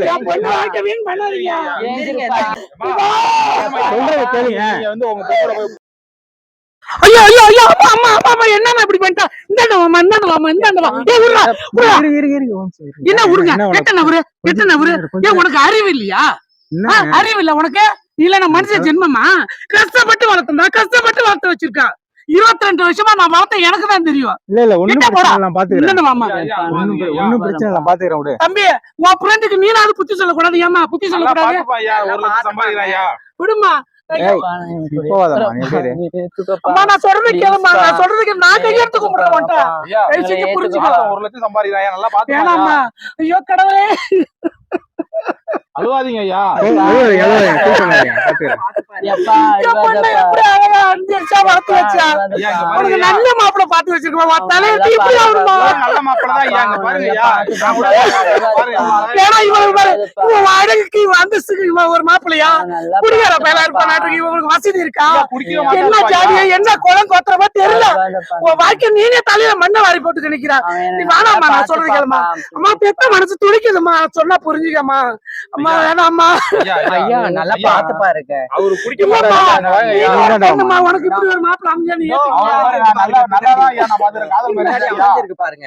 உங்க பொண்ணோட போய் ஐயோ ஐயோ ஐயோ அம்மா அம்மா அம்மா அம்மா என்னம்மா இப்படி பண்ணிட்டா? இந்தாண்ட வாம்மா இந்தாண்ட வாம்மா இந்தாண்ட வா ஒரு நிமிஷம் இரு. என்ன? எத்தனை விடு எத்தனை விடு கொஞ்சம் ஏன் உனக்கு அறிவு இல்லையா? அறிவு இல்ல உனக்கு? இல்ல நான் மனுஷ ஜென்மமா? கஷ்டப்பட்டு வளர்த்தா கஷ்டப்பட்டு வளர்த்து வச்சிருக்கா. இருபத்தி ரெண்டு வருஷமா நான் வளர்த்த எனக்கு தான் தெரியும். இல்ல இல்ல ஒண்ணும் பாத்துக்கிறேன். வாம்மா ஒண்ணும் பிர- ஒண்ணும் பிரச்சனை இல்ல நான் பாத்துக்கிறேன் விடு. தம்பி உன் ஃப்ரெண்டுக்கு நீனாவது புத்தி சொல்லக்கூடாது ஏமா புத்தி சம்பாதிக்கிறேன் ஐயா விடுமா. ஐயோ கடவுளே. அழுவாதீங்க ஐயா நல்ல மாப்பிளை பார்த்து வச்சிருக்கோம்? தலையெழுத்து இப்படி ஆகணுமா நல்ல மாப்பிள்ளை தான் ஐயா இங்க பாருங்க ஐயா நான் கூட பாருங்க ஏன்னா இவன் பாரு இவன் அழகுக்கு இவன் அந்தஸ்துக்கு இவன் ஒரு மாப்பிள்ளையா? குடிகார பயலா இருப்பான் இவனுக்கு வசதி இருக்கா? என்ன ஜாதியா என்ன குளம் கொத்துறமா தெரியல. உன் வாழ்க்கை நீனே தலையில மண்ணை வாரி போட்டு நிக்கிறா நீ வேணாம்மா நான் சொல்றது கேளுமா அம்மா பெத்த மனசு துடிக்குதும்மா. சொன்னா புரிஞ்சுக்கம்மா. அம்மா வேணாம்மா. ஐயா ஐயா நல்லா பாத்து பாருங்க அவரு குடிக்க உனக்கு இப்படி ஒரு மாப்பிளை அமைஞ்சா நீ பாருங்க,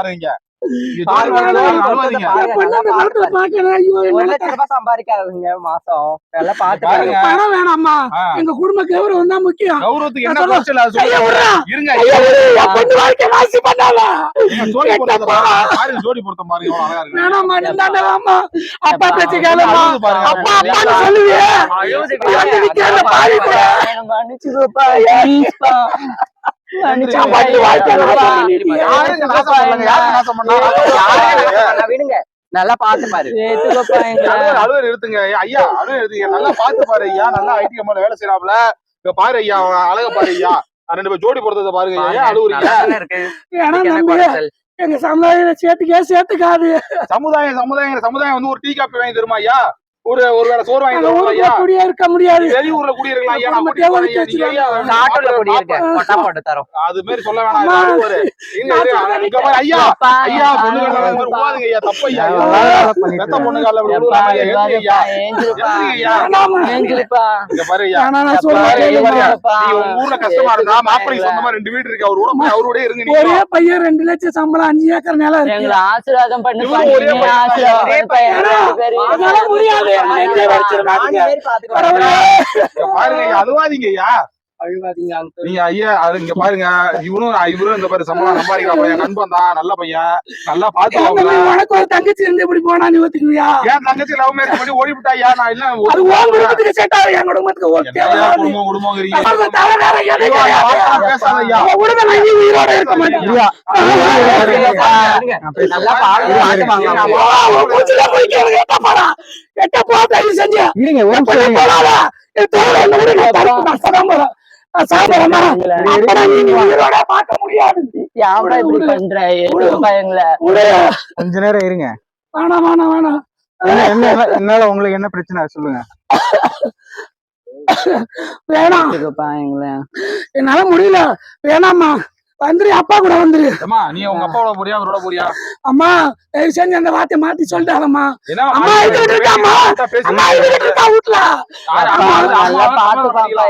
பாருங்க சம்பாதிக்காதீங்க மாசம். நல்லா பாத்து பணம் வேணாம்மா. ஆ, எங்க குடும்ப கௌரவம் தான் முக்கியம். கௌரவத்துக்கு என்ன விட்றா. இருங்க. ஜோடி இருக்கு. வேணாம்மா, நீ இந்தாண்ட வாம்மா. அப்பா பேச்சு பாருங்க. அப்பா, அப்பான்னு சொல்லுவியே. வந்து விடுங்க. நல்லா பாத்து பாரு. அலுவலர் அலுவலர் எடுத்துங்க ஐயா, ஐயா அலுவலர் எடுத்துங்க நல்லா பாத்து பாரு ஐயா. நல்லா ஐடி கம்பெனில வேலை செய்யறாப்ல இங்க பாரு ஐயா. அழக பாரு ஐயா. ரெண்டு பேர் ஜோடி பொருத்தத்தை பாருங்க ஐயா. குறைச்சல்? எங்க சமுதாயம் சேர்த்துக்கே சேர்த்துக்காது. சமுதாயம் சமுதாயம் சமுதாயம் வந்து ஒரு டீ காப்பி வாங்கி தருமா ஐயா? ஒரு ஒரு வேளை சோறு வாங்கி தருமா ஊருக்குள்ள ஐயா. குடியே இருக்க முடியாது. வெளியூர்ல கூட்டிட்டு போறேன் ஐயா. ஐயா காட்டுல குடியிருக்க. கொட்டா போட்டு தரோம். அது மாதிரி சொல்ல வேணாம். இருங்க, இங்க பாரு ஐயா ஐயா விடாதீங்க ஐயா தப்பு ஐயா. பெத்த பொண்ணு கால விடுறாங்க ஐயா. இங்க பாரு ஐயா. நான் சொல்றேன். நீ உங்க ஊர்ல கஷ்டமா இருந்தா மாப்பிளைக்கு சொந்தமா ரெண்டு வீடு இருக்கு. அவரோட போய் அவரோட இருங்க ஒரே பையன் ரெண்டு லட்சம் சம்பளம் அஞ்சு ஏக்கர் நிலம் இருக்கு. எங்களை ஆசீர்வாதம் பண்ணி ஒரே பண்ணி பையன். ஒரே பண்ணி பேரும் அதனால முடியாது. பாருங்க ஐயா அழுவாதீங்க ஐயா. அழுவாதீங்க. நீங்க ஐயா அது இங்க பாருங்க. இவரும் இவரும் இந்த பாரு சம்பளம் சம்பாதிக்கிற பையன் நண்பன் தான் நல்ல பையன். நல்லா தம்பி, உனக்கு ஒரு தங்கச்சி இருந்து இப்படி போனா நீ ஒத்துக்குவியா? ஏன் தங்கச்சி லவ் மேரேஜ் பண்ணி ஓடி விட்டா ஐயா? நான் இல்ல அது உன் குடும்பத்துக்கு செட் ஆகும் என் குடும்பத்துக்கு ஓகே குடும்பம் குடும்பங்கிறீங்க பேசாத ஐயா. நான் உயிரோட இருக்க மாட்டேன். நல்லா செஞ்சு. இருங்க ஒரு நிமிஷம் கொஞ்ச நேரம் இருங்க. வேணாம், வேணாம், வேணாம். என்ன என்ன என்னால உங்களுக்கு என்ன பிரச்சனை? சொல்லுங்க. வேணாம். என்னால முடியல. வேணாம்மா. வந்துரு அப்பா கூட வந்துரு. அம்மா நீ உங்க அப்பாவோட போறியா? அவரோட போறியா? அம்மா தயவு செஞ்சு அந்த வார்த்தையை மாத்தி சொல்லிட்டாங்கம்மா என்ன அம்மா, இருக்காம்மா. அம்மா? இருக்கா நல்லா பாத்து பாப்பா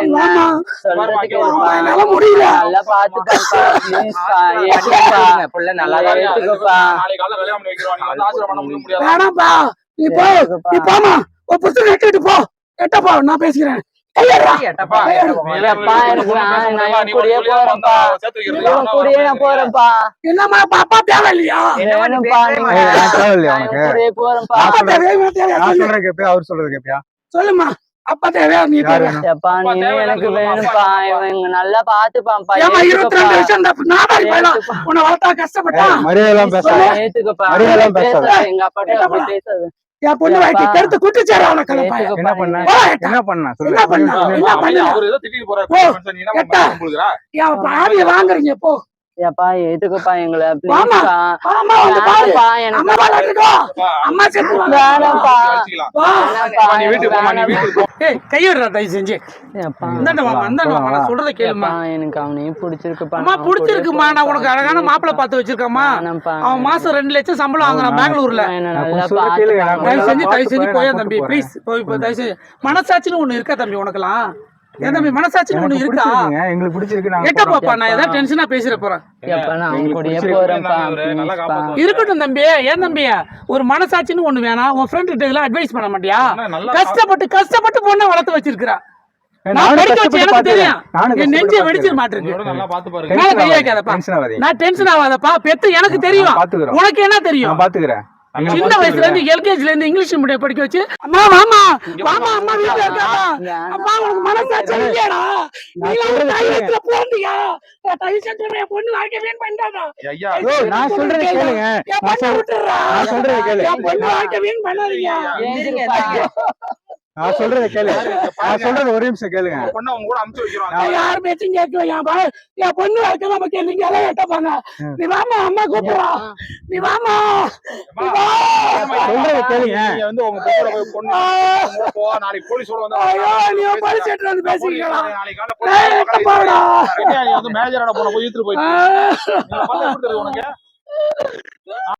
கேளுப்பா என்னால முடியல. நல்லா பாத்து பாப்பா புள்ள நல்லா நல்லா ஏத்துக்கப்பா நாளைக்கு காலைல கல்யாணம் பண்ணி வைக்கிறோம். நீங்க வந்து ஆசீர்வாதம் பண்ண முடிய முடியாது வேணாம்ப்பா. நீ போ. நீ போமா ஒரு புத்தகம் எடுத்துட்டு போ. எட்ட போ நான் பேசிக்கிறேன். என்னம்மா பாப்பா தேவையில்லையா? அப்பா கேப்பியா? அவர் சொல்றது கேப்பியா? சொல்லுமா அப்பா தேவையா? நீ அப்பா, நீ எனக்கு வேணும்ப்பா. அப்பா, நல்லா பாத்துப்பான்ப்பா. ஏமா இருபத்தி ரெண்டு வருஷம் நாடாரி பையனா உன்னை வளர்த்தா கஷ்டப்பட்டா? மரியாதை பேசாத. பேசாத. எங்க அப்படி பேசாத. என் பொண்ணு எப்பா? கருத்து குட்டிச்சாரு அவனை ஏத்துக்கப்பா என்ன பண்ண. என்ன பண்ண? என்ன பண்ண? பண்ண? என் பாவிய வாங்குறீங்க போ. ஏப்பா ஏத்துக்கப்பா எங்களை? கையிடுறா தயவு செஞ்சு. சொல்றதை கேளுமா. எனக்கு அவனையும் பிடிச்சிருக்குப்பா. பிடிச்சிருக்குமா? நான் உனக்கு அழகான மாப்பிள்ளை பார்த்து வச்சிருக்கேம்மா. வேணாம்ப்பா. அவன் மாசம் ரெண்டு லட்சம் சம்பளம் வாங்குறான் பெங்களூர்ல. தயவு செஞ்சு தயவு செஞ்சு போயா தம்பி ப்ளீஸ் போய் தயவு செஞ்சு. மனசாட்சின்னு ஒண்ணு இருக்கா தம்பி உனக்கெல்லாம்? ஏன் தம்பி மனசாட்சின்னு ஒண்ணு எனக்கு இருக்கா? எங்களுக்கு பிடிச்சிருக்கு நாங்க எட்ட போறோம். பாப்பா நான் ஏதாவது டென்ஷனா பேசிட போறேன். இருக்கட்டும் தம்பி ஏன் தம்பி ஒரு மனசாட்சின்னு ஒண்ணு வேணாம் உன் ஃப்ரெண்ட் கிட்ட இதெல்லாம் அட்வைஸ் பண்ண மாட்டியா? கஷ்டப்பட்டு கஷ்டப்பட்டு பொண்ணை வளர்த்து வச்சிருக்கிறா. ஏய், நான் நானும் படிக்க வச்சு கஷ்டப்பட்டு எனக்கு. தெரியும். உனக்கு என்ன தெரியும்? நான் பாத்துக்கிறேன் சின்ன வயசுல இருந்து எல்கேஜில இருந்து இங்கிலீஷ் மீடியம் படிக்க வச்சு அம்மா வாமா வாமா அம்மா வீட்டுல இருக்காமா அப்பா உனக்கு மனசாட்சி இல்லையாடா. நீ சொல்றது தைரியத்துல என் பொண்ணு வாழ்க்கை வீண் பண்ணாதா நான் சொல்றதை கேளுங்க. என் பொண்ணை விட்டுடுறா. நான் சொல்றதை கேளு. என் பொண்ணு வாழ்க்கை வீண் பண்ணாதீங்க ஏந்திருப்பா. நான் சொல்றதை கேளு. நான் சொல்றது ஒரு நிமிஷம் கேளுங்க. பொண்ணை உங்க கூட அமுச்சு வைக்கிறோம். யார் பேச்சும் கேட்கல என் பா- என் பொண்ணு வாழ்க்கை நமக்கு நீங்க எல்லாம் எட்டப்பாங்க நீ வாமா அம்மா கூப்பிடுறா. நீ வாமா நீ. சொல்றதை கேளுங்க. நீங்க வந்து உங்க பொண்ணோட போய் பொண்ணு ஆ. உங்க கூட போ நாளைக்கு போலீஸோட வந்து ஐயோ நீ படிச்சுட்டு வந்து பேசிக்கலாம். நாளைக்கு காலைல போலீஸ் எட்ட போடா. நீ வந்து மேஜரோட போன போய் ஆ. நீங்க பார்த்தா எப்படி தெரியும் உனக்கு?